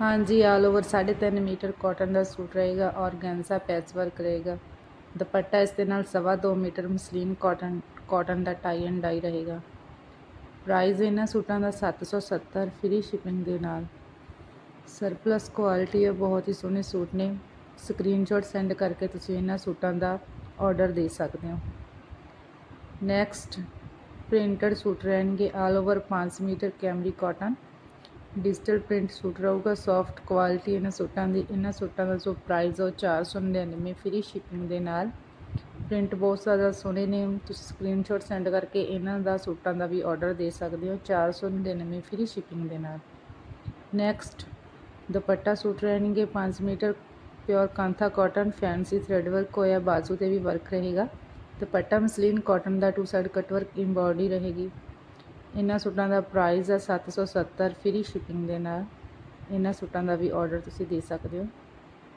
ਹਾਂਜੀ all over 3.5 metre cotton ਦਾ suit ਰਹੇਗਾ ਔਰਗੈਂਜ਼ਾ ਪੈਚ ਵਰਕ ਰਹੇਗਾ। ਦੁਪੱਟਾ ਇਸ ਦੇ ਨਾਲ ਸਵਾ ਦੋ ਮੀਟਰ ਮਸਲੀਨ ਕਾਟਨ ਕਾਟਨ ਦਾ ਟਾਈ ਐਂਡ ਡਾਈ ਰਹੇਗਾ। ਪ੍ਰਾਈਸ ਇਹਨਾਂ ਸੂਟਾਂ ਦਾ 770 ਫ੍ਰੀ ਸ਼ਿਪਿੰਗ ਦੇ ਨਾਲ। ਸਰਪਲਸ ਕੁਆਲਿਟੀ ਹੈ ਬਹੁਤ ਹੀ ਸੋਹਣੇ ਸੂਟ ਨੇ। ਸਕਰੀਨਸ਼ਾਟ ਸੈਂਡ ਕਰਕੇ ਤੁਸੀਂ ਇਹਨਾਂ ਸੂਟਾਂ ਦਾ ਆਰਡਰ ਦੇ ਸਕਦੇ ਹੋ। ਨੈਕਸਟ ਪ੍ਰਿੰਟਡ ਸੂਟ ਰਹਿਣਗੇ all over 5 metre cambric cotton digital print suit ਰਹੂਗਾ ਸੌਫਟ ਕੁਆਲਿਟੀ ਇਹਨਾਂ ਸੂਟਾਂ ਦੀ, ਇਹਨਾਂ ਸੂਟਾਂ ਦਾ ਜੋ ਪ੍ਰਾਈਸ ਉਹ 499 ਫ੍ਰੀ ਸ਼ਿਪਿੰਗ ਦੇ ਨਾਲ। ਪ੍ਰਿੰਟ ਬਹੁਤ ਜ਼ਿਆਦਾ ਸੋਹਣੇ ਨੇ, ਤੁਸੀਂ ਸਕਰੀਨਸ਼ਾਟ ਸੈਂਡ ਕਰਕੇ ਇਹਨਾਂ ਦਾ ਸੂਟਾਂ ਦਾ ਵੀ ਆਰਡਰ ਦੇ ਸਕਦੇ ਹੋ 499 ਫ੍ਰੀ ਸ਼ਿਪਿੰਗ ਦੇ ਨਾਲ। ਨੈਕਸਟ ਦੁਪੱਟਾ ਸੂਟ ਰਹਿਣਗੇ 5 metre pure Kantha cotton fancy thread work ਹੋਇਆ, ਬਾਜ਼ੂ ਤੇ ਵੀ ਵਰਕ ਰਹੇਗਾ। ਦੁਪੱਟਾ ਮਸਲੀਨ ਕਾਟਨ ਦਾ two side cut work embroidery ਰਹੇਗੀ। ਇਹਨਾਂ ਸੂਟਾਂ ਦਾ ਪ੍ਰਾਈਸ ਹੈ 770 ਫ੍ਰੀ ਸ਼ਿਪਿੰਗ ਦੇ ਨਾਲ। ਇਹਨਾਂ ਸੂਟਾਂ ਦਾ ਵੀ ਆਰਡਰ ਤੁਸੀਂ ਦੇ ਸਕਦੇ ਹੋ।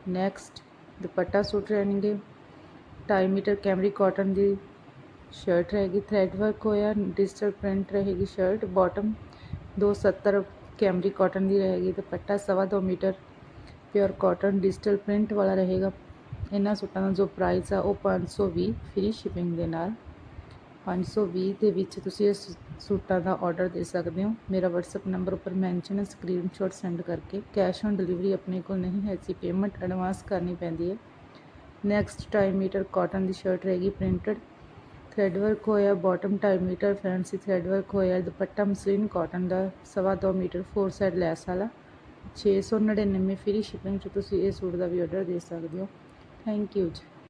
ਨੈਕਸਟ ਦੁਪੱਟਾ ਸੂਟ ਰਹਿਣਗੇ। 2.5 ਮੀਟਰ ਕੈਮਰੀ ਕਾਟਨ ਦੀ ਸ਼ਰਟ ਰਹੇਗੀ। ਥ੍ਰੈਡ ਵਰਕ ਹੋਇਆ ਡਿਜੀਟਲ ਪ੍ਰਿੰਟ ਰਹੇਗੀ ਸ਼ਰਟ ਬਾਟਮ 270 ਕੈਮਰੀ ਕਾਟਨ ਦੀ ਰਹੇਗੀ। ਦੁਪੱਟਾ ਸਵਾ ਦੋ metre pure cotton digital print ਵਾਲਾ ਰਹੇਗਾ। ਇਹਨਾਂ ਸੂਟਾਂ ਦਾ ਜੋ ਪ੍ਰਾਈਸ ਆ ਉਹ 520 ਫ੍ਰੀ ਸ਼ਿਪਿੰਗ ਦੇ ਨਾਲ। 520 ਦੇ ਵਿੱਚ ਤੁਸੀਂ ਇਸ ਸੂਟਾਂ ਦਾ ਆਰਡਰ ਦੇ ਸਕਦੇ ਹੋ। ਮੇਰਾ WhatsApp ਨੰਬਰ ਉੱਪਰ ਮੈਂਸ਼ਨ ਹੈ ਸਕਰੀਨਸ਼ਾਟ ਸੈਂਡ ਕਰਕੇ। ਕੈਸ਼ ਔਨ ਡਿਲੀਵਰੀ ਆਪਣੇ ਕੋਲ ਨਹੀਂ ਹੈ ਸੀ ਪੇਮੈਂਟ ਐਡਵਾਂਸ ਕਰਨੀ ਪੈਂਦੀ ਹੈ। ਨੈਕਸਟ 2.5 ਮੀਟਰ ਕਾਟਨ ਦੀ ਸ਼ਰਟ ਰਹੇਗੀ ਪ੍ਰਿੰਟਡ ਥ੍ਰੈਡ ਵਰਕ ਹੋਇਆ bottom 2.5 metre fancy thread work ਹੋਇਆ, ਦੁਪੱਟਾ ਮਸਲੀਨ ਕਾਟਨ ਦਾ ਸਵਾ ਦੋ ਮੀਟਰ ਫੋਰ ਸਾਈਡ ਲੈਸ ਵਾਲਾ। 699 ਫ੍ਰੀ ਸ਼ਿਪਿੰਗ 'ਚ ਤੁਸੀਂ ਇਹ ਸੂਟ ਦਾ ਵੀ ਆਰਡਰ ਦੇ ਸਕਦੇ ਹੋ। ਥੈਂਕ ਯੂ ਜੀ।